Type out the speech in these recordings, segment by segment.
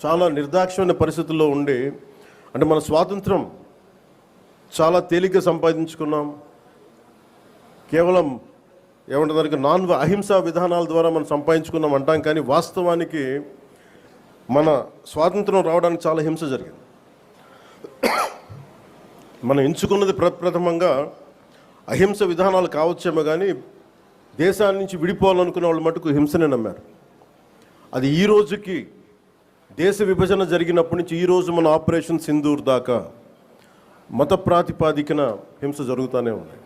చాలా నిర్దాక్ష్యమైన పరిస్థితుల్లో ఉండి అంటే మన స్వాతంత్రం చాలా తేలిగ్గా సంపాదించుకున్నాం. కేవలం ఏమంటే దానికి నాన్ అహింసా విధానాల ద్వారా మనం సంపాదించుకున్నాం అంటాం కానీ వాస్తవానికి మన స్వాతంత్రం రావడానికి చాలా హింస జరిగింది. మనం ఎంచుకున్నది ప్రప్రథమంగా అహింస విధానాలు కావచ్చేమో కానీ దేశాన్ని నుంచి విడిపోవాలనుకునే వాళ్ళు మటుకు హింసనే నమ్మారు. అది ఈ రోజుకి దేశ విభజన జరిగినప్పటి నుంచి ఈరోజు మన ఆపరేషన్ సింధూర్ దాకా మత ప్రాతిపాదికన హింస జరుగుతూనే ఉంది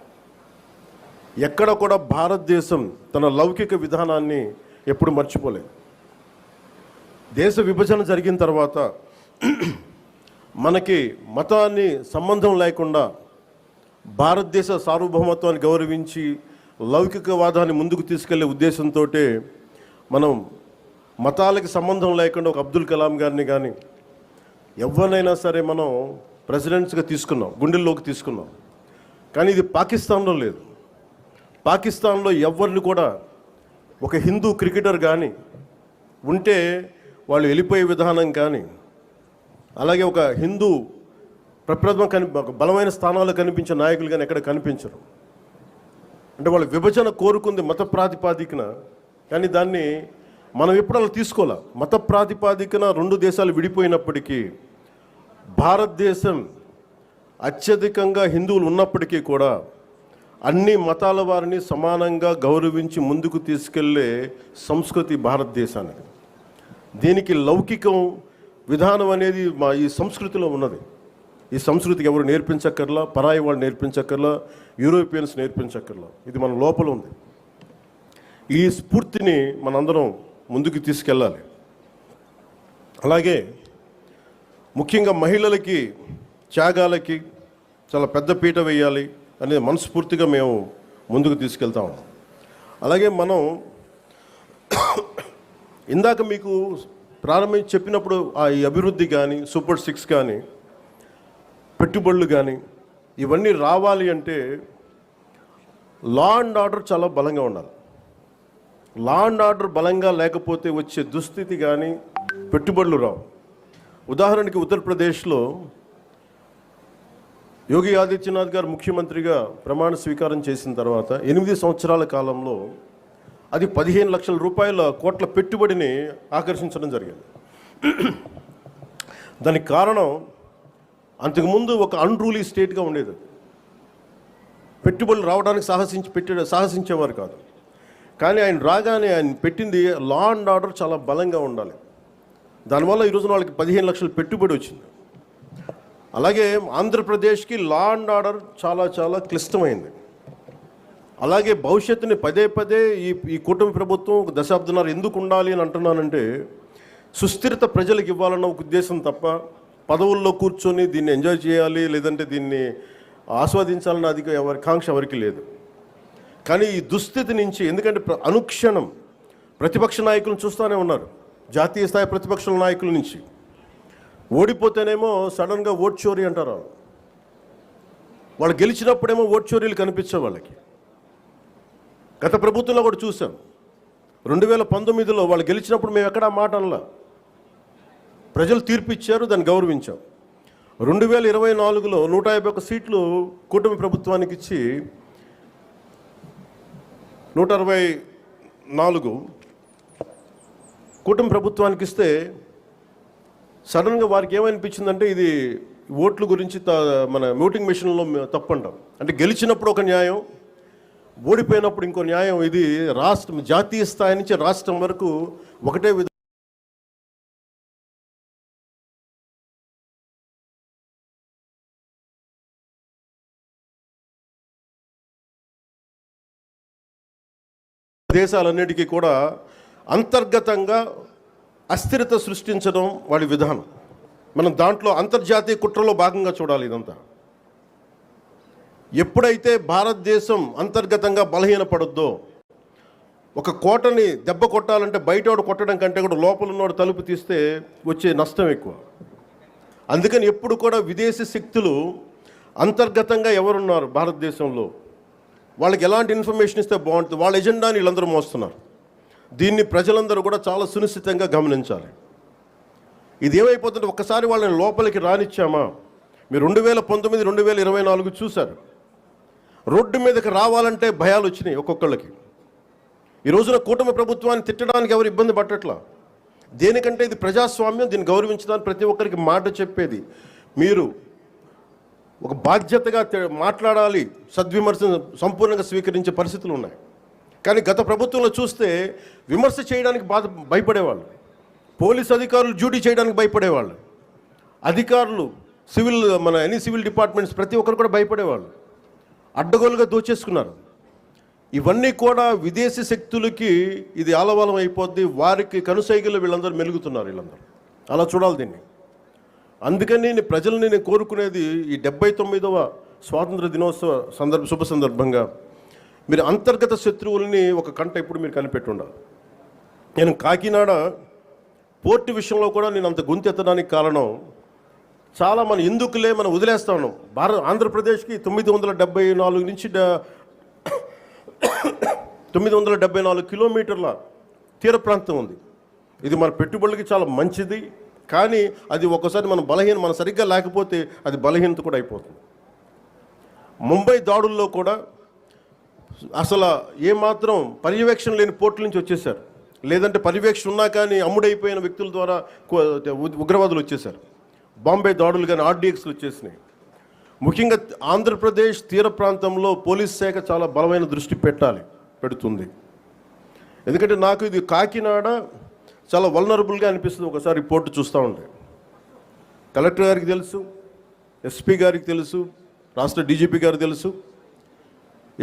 ఎక్కడ కూడా భారతదేశం తన లౌకిక విధానాన్ని ఎప్పుడు మర్చిపోలేదు. దేశ విభజన జరిగిన తర్వాత మనకి మతాన్ని సంబంధం లేకుండా భారతదేశ సార్వభౌమత్వాన్ని గౌరవించి లౌకికవాదాన్ని ముందుకు తీసుకెళ్ళే ఉద్దేశంతో మనం మతాలకి సంబంధం లేకుండా ఒక అబ్దుల్ కలాం గారిని కానీ ఎవరినైనా సరే మనం ప్రెసిడెంట్స్గా తీసుకున్నాం గుండెల్లోకి తీసుకున్నాం. కానీ ఇది పాకిస్తాన్లో లేదు. పాకిస్తాన్లో ఎవరిని కూడా ఒక హిందూ క్రికెటర్ కానీ ఉంటే వాళ్ళు వెళ్ళిపోయే విధానం కానీ అలాగే ఒక హిందూ ప్రప్రథమ కని ఒక బలమైన స్థానాల్లో కనిపించే నాయకులు కానీ ఎక్కడ కనిపించరు. అంటే వాళ్ళు విభజన కోరుకుంది మత ప్రాతిపాదికన కానీ దాన్ని మనం ఎప్పుడు అలా తీసుకోలే మత ప్రాతిపాదికన రెండు దేశాలు విడిపోయినప్పటికీ భారతదేశం అత్యధికంగా హిందువులు ఉన్నప్పటికీ కూడా అన్ని మతాల వారిని సమానంగా గౌరవించి ముందుకు తీసుకెళ్ళే సంస్కృతి భారతదేశానికి దీనికి లౌకికం విధానం అనేది మా ఈ సంస్కృతిలో ఉన్నది. ఈ సంస్కృతికి ఎవరు నేర్పించక్కర్లా పరాయి వాళ్ళు నేర్పించక్కర్లా యూరోపియన్స్ నేర్పించక్కర్లా. ఇది మన లోపల ఉంది. ఈ స్ఫూర్తిని మనందరం ముందుకు తీసుకెళ్ళాలి. అలాగే ముఖ్యంగా మహిళలకి త్యాగాలకి చాలా పెద్ద పీట వేయాలి అనేది మనస్ఫూర్తిగా మేము ముందుకు తీసుకెళ్తాం అలాగే మనం ఇందాక మీకు ప్రారంభించి చెప్పినప్పుడు ఆ అభివృద్ధి కానీ సూపర్ సిక్స్ కానీ పెట్టుబడులు కానీ ఇవన్నీ రావాలి అంటే లా అండ్ ఆర్డర్ చాలా బలంగా ఉండాలి. లా అండ్ ఆర్డర్ బలంగా లేకపోతే వచ్చే దుస్థితి కానీ పెట్టుబడులు రావు. ఉదాహరణకి ఉత్తరప్రదేశ్లో యోగి ఆదిత్యనాథ్ గారు ముఖ్యమంత్రిగా ప్రమాణ స్వీకారం చేసిన తర్వాత ఎనిమిది సంవత్సరాల కాలంలో అది పదిహేను లక్షల రూపాయల కోట్ల పెట్టుబడిని ఆకర్షించడం జరిగింది. దానికి కారణం అంతకుముందు ఒక అన్రూలీ స్టేట్గా ఉండేది. పెట్టుబడులు రావడానికి సాహసించి పెట్టే సాహసించేవారు కాదు. కానీ ఆయన రాగానే ఆయన పెట్టింది లా అండ్ ఆర్డర్ చాలా బలంగా ఉండాలి. దానివల్ల ఈరోజు వాళ్ళకి పదిహేను లక్షల పెట్టుబడి వచ్చింది. అలాగే ఆంధ్రప్రదేశ్కి లా అండ్ ఆర్డర్ చాలా చాలా క్లిష్టమైంది. అలాగే భవిష్యత్తుని పదే పదే ఈ ఈ కూటమి ప్రభుత్వం ఒక దశాబ్దన్నర ఎందుకు ఉండాలి అని అంటున్నానంటే సుస్థిరత ప్రజలకు ఇవ్వాలన్న ఒక ఉద్దేశం తప్ప పదవుల్లో కూర్చొని దీన్ని ఎంజాయ్ చేయాలి లేదంటే దీన్ని ఆస్వాదించాలన్న అధిక ఎవరి కాంక్ష ఎవరికి లేదు. కానీ ఈ దుస్థితి నుంచి ఎందుకంటే ప్ర- అనుక్షణం ప్రతిపక్ష నాయకులను చూస్తూనే ఉన్నారు. జాతీయ స్థాయి ప్రతిపక్ష నాయకుల నుంచి. ఓడిపోతేనేమో సడన్గా ఓట్ చోరీ అంటారు వాళ్ళు. వాళ్ళు గెలిచినప్పుడేమో ఓట్ చోరీలు కనిపించే వాళ్ళకి. గత ప్రభుత్వంలో కూడా చూసాం రెండు వేల పంతొమ్మిదిలో వాళ్ళు గెలిచినప్పుడు మేము ఎక్కడా మాట అనలా. ప్రజలు తీర్పు ఇచ్చారు దాన్ని గౌరవించాం. రెండు వేల ఇరవై నాలుగులో నూట యాభై ఒక్క సీట్లు కూటమి ప్రభుత్వానికి ఇచ్చి నూట అరవై నాలుగు కూటమి ప్రభుత్వానికి ఇస్తే సడన్గా వారికి ఏమనిపించిందంటే ఇది ఓట్ల గురించి త- మన ఓటింగ్ మిషన్లో తప్పంటాం. అంటే గెలిచినప్పుడు ఒక న్యాయం ఓడిపోయినప్పుడు ఇంకో న్యాయం. ఇది రాష్ట్రం జాతీయ స్థాయి నుంచి రాష్ట్రం వరకు ఒకటే దేశాలన్నిటికీ కూడా అంతర్గతంగా అస్థిరత సృష్టించడం వాడి విధానం. మనం దాంట్లో అంతర్జాతీయ కుట్రలో భాగంగా చూడాలి ఇదంతా. ఎప్పుడైతే భారతదేశం అంతర్గతంగా బలహీనపడుద్దో ఒక కోటని దెబ్బ కొట్టాలంటే బయటోడు కొట్టడం కంటే కూడా లోపల ఉన్నోడు తలుపు తీస్తే వచ్చే నష్టం ఎక్కువ. అందుకని ఎప్పుడు కూడా విదేశీ శక్తులు అంతర్గతంగా ఎవరున్నారు భారతదేశంలో? వాళ్ళకి ఎలాంటి ఇన్ఫర్మేషన్ ఇస్తే బాగుంటుంది? వాళ్ళ ఎజెండాని వీళ్ళందరూ మోస్తున్నారు. దీన్ని ప్రజలందరూ కూడా చాలా సునిశ్చితంగా గమనించాలి. ఇది ఏమైపోతుంటే ఒక్కసారి వాళ్ళని లోపలికి రానిచ్చామా? మీరు రెండు వేల పంతొమ్మిది రెండు వేల ఇరవై నాలుగు చూశారు. రోడ్డు మీదకి రావాలంటే భయాలు వచ్చినాయి ఒక్కొక్కళ్ళకి. ఈ రోజున కూటమి ప్రభుత్వాన్ని తిట్టడానికి ఎవరు ఇబ్బంది పట్టట్లా దేనికంటే ఇది ప్రజాస్వామ్యం దీన్ని గౌరవించడానికి ప్రతి ఒక్కరికి మాట చెప్పేది. మీరు ఒక బాధ్యతగా మాట్లాడాలి సద్విమర్శను సంపూర్ణంగా స్వీకరించే పరిస్థితులు ఉన్నాయి. కానీ గత ప్రభుత్వంలో చూస్తే విమర్శ చేయడానికి బాధ భయపడేవాళ్ళు. పోలీస్ అధికారులు డ్యూటీ చేయడానికి భయపడేవాళ్ళు. అధికారులు సివిల్ మన ఎనీ సివిల్ డిపార్ట్మెంట్స్ ప్రతి ఒక్కరు కూడా భయపడేవాళ్ళు. అడ్డగోలుగా దోచేసుకున్నారు. ఇవన్నీ కూడా విదేశీ శక్తులకి ఇది ఆలవాలం అయిపోద్ది వారికి కనుసైగలు వీళ్ళందరూ మెలుగుతున్నారు వీళ్ళందరూ. అలా చూడాలి దీన్ని. అందుకని నేను ప్రజల్ని నేను కోరుకునేది ఈ డెబ్బై తొమ్మిదవ స్వాతంత్ర దినోత్సవ సందర్భ శుభ సందర్భంగా మీరు అంతర్గత శత్రువుల్ని ఒక కంట ఇప్పుడు మీరు కనిపెట్టుండాలి. నేను కాకినాడ పోర్టు విషయంలో కూడా నేను అంత గొంతెత్తడానికి కారణం చాలా మనం ఎందుకులే మనం వదిలేస్తాను భారత ఆంధ్రప్రదేశ్కి తొమ్మిది వందల డెబ్బై నాలుగు నుంచి తొమ్మిది వందల డెబ్బై నాలుగు కిలోమీటర్ల తీర ప్రాంతం ఉంది. ఇది మన పెట్టుబడులకి చాలా మంచిది. కానీ అది ఒక్కసారి మనం బలహీన మనం సరిగ్గా లేకపోతే అది బలహీనత కూడా అయిపోతుంది. ముంబై దాడుల్లో కూడా అసలు ఏమాత్రం పర్యవేక్షణ లేని పోర్టుల నుంచి వచ్చేసారు. లేదంటే పర్యవేక్షణ ఉన్నా కానీ అమ్ముడైపోయిన వ్యక్తుల ద్వారా ఉగ్రవాదులు వచ్చేసారు. బాంబే దాడులు కానీ ఆర్డీఎక్స్లు వచ్చేసినాయి. ముఖ్యంగా ఆంధ్రప్రదేశ్ తీర ప్రాంతంలో పోలీస్ శాఖ చాలా బలమైన దృష్టి పెట్టాలి పెడుతుంది. ఎందుకంటే నాకు ఇది కాకినాడ చాలా వల్నరబుల్గా అనిపిస్తుంది. ఒకసారి రిపోర్ట్ చూస్తూ ఉంటే. కలెక్టర్ గారికి తెలుసు ఎస్పీ గారికి తెలుసు రాష్ట్ర డీజీపీ గారికి తెలుసు.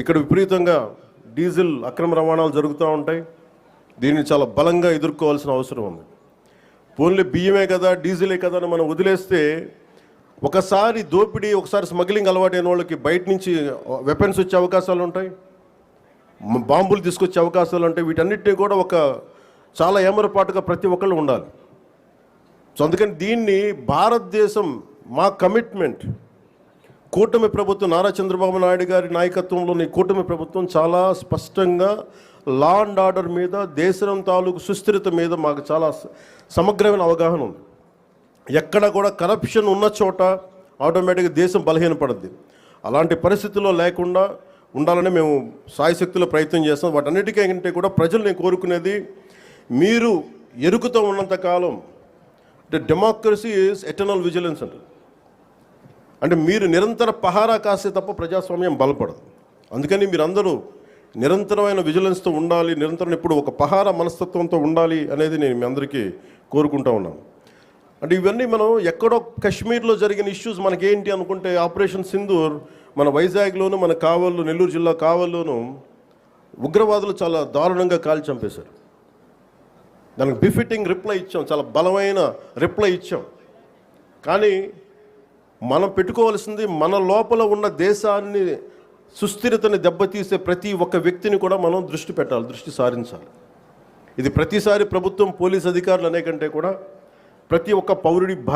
ఇక్కడ విపరీతంగా డీజిల్ అక్రమ రవాణాలు జరుగుతూ ఉంటాయి. దీన్ని చాలా బలంగా ఎదుర్కోవాల్సిన అవసరం ఉంది. ఓన్లీ బియ్యమే కదా డీజిలే కదా అని మనం వదిలేస్తే ఒకసారి దోపిడీ ఒకసారి స్మగ్లింగ్ అలవాటైన వాళ్ళకి బయట నుంచి వెపన్స్ వచ్చే అవకాశాలు ఉంటాయి. బాంబులు తీసుకొచ్చే అవకాశాలు ఉంటాయి. వీటన్నిటిని కూడా ఒక చాలా ఏమరపాటుగా ప్రతి ఒక్కళ్ళు ఉండాలి. సో అందుకని దీన్ని భారతదేశం మా కమిట్మెంట్. కూటమి ప్రభుత్వం నారా చంద్రబాబు నాయుడు గారి నాయకత్వంలోని కూటమి ప్రభుత్వం చాలా స్పష్టంగా లా అండ్ ఆర్డర్ మీద దేశం తాలూకు సుస్థిరత మీద మాకు చాలా సమగ్రమైన అవగాహన ఉంది. ఎక్కడ కూడా కరప్షన్ ఉన్న చోట ఆటోమేటిక్గా దేశం బలహీనపడుద్ది. అలాంటి పరిస్థితుల్లో లేకుండా ఉండాలని మేము సాయశక్తిలో ప్రయత్నం చేస్తాం. వాటన్నిటికంటే కూడా ప్రజలు నేను కోరుకునేది మీరు ఎరుకుతో ఉన్నంతకాలం అంటే డెమోక్రసీ ఈజ్ ఎటర్నల్ విజిలెన్స్ అంటారు. అంటే మీరు నిరంతర పహారా కాసే తప్ప ప్రజాస్వామ్యం బలపడదు. అందుకని మీరందరూ నిరంతరమైన విజిలెన్స్తో ఉండాలి నిరంతరం ఇప్పుడు ఒక పహార మనస్తత్వంతో ఉండాలి అనేది నేను మీ అందరికీ కోరుకుంటా ఉన్నాను. అంటే ఇవన్నీ మనం ఎక్కడో కాశ్మీర్లో జరిగిన ఇష్యూస్ మనకేంటి అనుకుంటే ఆపరేషన్ సింధూర్ మన వైజాగ్లోను మన కావల్లో నెల్లూరు జిల్లా కావల్లోను ఉగ్రవాదులు చాలా దారుణంగా కాల్చి చంపేశారు. దానికి బిఫిట్టింగ్ రిప్లై ఇచ్చాం చాలా బలమైన రిప్లై ఇచ్చాం. కానీ మనం పెట్టుకోవాల్సింది మన లోపల ఉన్న దేశాన్ని సుస్థిరతని దెబ్బతీసే ప్రతి ఒక్క వ్యక్తిని కూడా మనం దృష్టి పెట్టాలి దృష్టి సారించాలి. ఇది ప్రతిసారి ప్రభుత్వం పోలీస్ అధికారులు అనే కంటే కూడా ప్రతి ఒక్క పౌరుడి